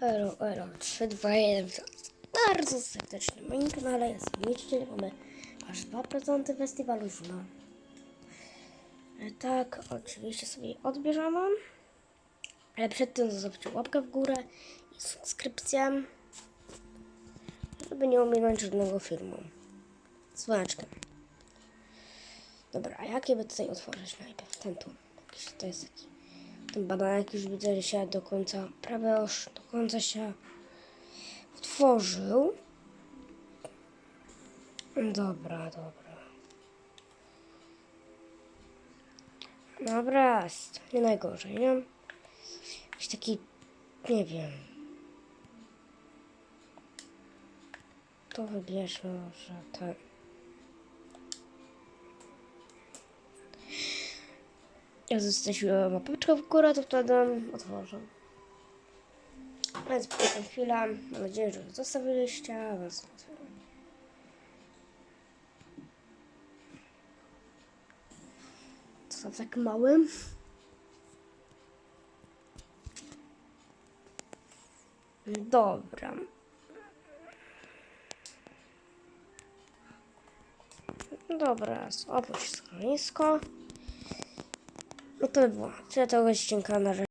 Elo, elo, 3, 2, 1. Bardzo serdecznie. Na moim kanale jest widzicie, mamy aż dwa prezenty festiwalu Żuna. E, Tak, oczywiście sobie odbierzemy. Ale przed tym zostawcie łapkę w górę i subskrypcję, żeby nie ominąć żadnego filmu. Słoneczkiem. Dobra, a jakie by tutaj otworzyć najpierw? Ten tu. Jakiś to jest taki. Ten bananek już widzę, że się do końca, prawie już do końca się otworzył. Dobra, dobra. Dobra. Nie najgorzej, nie? Jakiś taki, nie wiem. To wybierzmy może ten. Jak zostawiła łapeczkę w górę, to wtedy otworzę. Więc poczekam chwilę. Mam nadzieję, że zostawiliście, więc. Co za tak małym? Dobra. Dobra, opuść schronisko. No to by było. Tyle tego odcinka na razie.